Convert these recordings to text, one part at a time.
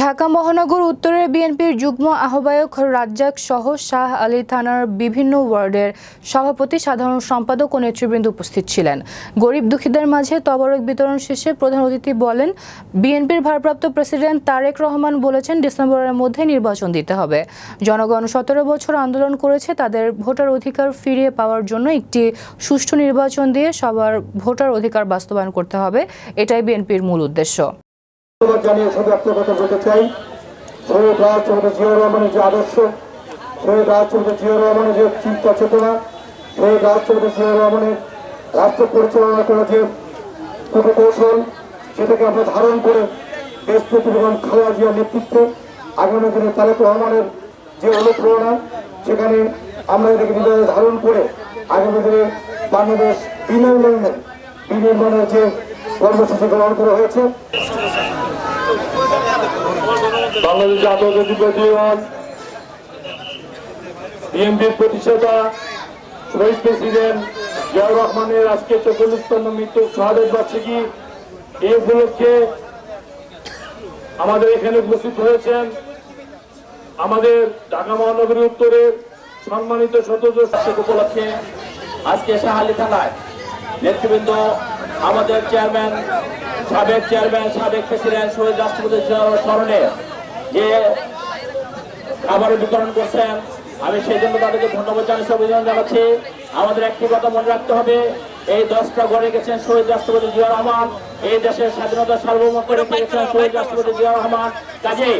ঢাকা মহানগর উত্তরের বিএনপির যুগ্ম আহ্বায়ক রাজ্জাক সহ শাহ আলী থানার বিভিন্ন ওয়ার্ডের সভাপতি, সাধারণ সম্পাদক ও নেতৃবৃন্দ উপস্থিত ছিলেন। গরিব দুঃখীদের মাঝে তবরক বিতরণ শেষে প্রধান অতিথি বলেন, বিএনপির ভারপ্রাপ্ত প্রেসিডেন্ট তারেক রহমান বলেছেন, ডিসেম্বরের মধ্যে নির্বাচন দিতে হবে। জনগণ সতেরো বছর আন্দোলন করেছে, তাদের ভোটার অধিকার ফিরিয়ে পাওয়ার জন্য একটি সুষ্ঠু নির্বাচন দিয়ে সবার ভোটার অধিকার বাস্তবায়ন করতে হবে। এটাই বিএনপির মূল উদ্দেশ্য। ধন্যবাদ জানিয়ে শুধু একটা কথা বলতে চাই। শহীদ রাজচন্দ্র জিয়া রহমানের যে আদর্শ, শহীদ রাজচন্দ্র জিয়া রহমানের যে চিন্তা চেতনা, শহীদ রাজচন্দ্র জিয়া রহমানের রাষ্ট্র পরিচালনা করার যে কৌশল সেটাকে আমরা ধারণ করে দেশপ্রতি এবং খালেদা জিয়ার নেতৃত্বে আগামী দিনে তারেক রহমানের যে অনুপ্রেরণা, সেখানে আমরা এটাকে হৃদয়ে ধারণ করে আগামী দিনে বাংলাদেশ বিনির্মাণের বিনির্মাণের যে কর্মসূচি গ্রহণ করা হয়েছে বাংলাদেশ আন্তর্জাতিক জীবন বিএনপির প্রতিষ্ঠাতা শহীদ প্রেসিডেন্ট জিয়াউর রহমানের আজকে চল্লিশতম মৃত্যু শাহাদত বার্ষিকী এই উপলক্ষে আমাদের এখানে উপস্থিত হয়েছেন আমাদের ঢাকা মহানগরী উত্তরের সম্মানিত সদস্য উপলক্ষে আজকে শাহালি থানায় নেতৃবৃন্দ আমাদের চেয়ারম্যান, সাবেক চেয়ারম্যান, সাবেক প্রেসিডেন্ট, শহীদ রাষ্ট্রপতি স্মরণে যে খাবারের বিতরণ করছেন, আমি সেই জন্য তাদেরকে ধন্যবাদ জানাচ্ছি, অভিনন্দন জানাচ্ছি। আমাদের একটি কথা মনে রাখতে হবে, এই দশটা গড়ে গেছেন শহীদ রাষ্ট্রপতি জিয়া রহমান, এই দেশের স্বাধীনতা সার্বভৌম করে গেছেন শহীদ রাষ্ট্রপতি জিয়া রহমান। কাজে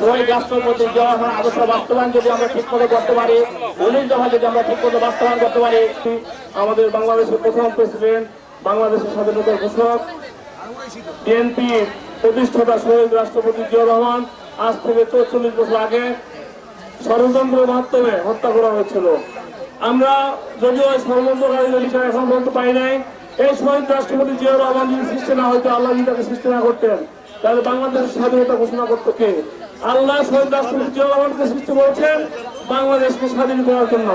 শহীদ রাষ্ট্রপতি জিয়া রহমান আদর্শ বাস্তবায়ন যদি আমরা ঠিক করে করতে পারি, উনিশ যদি আমরা ঠিক করে বাস্তবায়ন করতে পারি, আমাদের বাংলাদেশের প্রথম প্রেসিডেন্ট বাংলাদেশের স্বাধীনতার ঘোষক বিএনপি প্রতিষ্ঠাতা শহীদ রাষ্ট্রপতি জিয়া রহমান আজ থেকে চৌচল্লিশ বছর আগে ষড়যন্ত্রের মাধ্যমে হত্যা করা হয়েছিল। আমরা যদিও এই ষড়যন্ত্রকারীদের বিষয়ে এখন পর্যন্ত পাই নাই, এই শহীদ রাষ্ট্রপতি জিয়া রহমান যদি সৃষ্টি না হয়তো আল্লাহ যদি তাকে সৃষ্টি না করতেন, তাহলে বাংলাদেশের স্বাধীনতা ঘোষণা করতো কে? আল্লাহ শহীদ রাষ্ট্রপতি জিয়া রহমানকে সৃষ্টি করেছেন, বাংলাদেশকে স্বাধীন করার জন্য।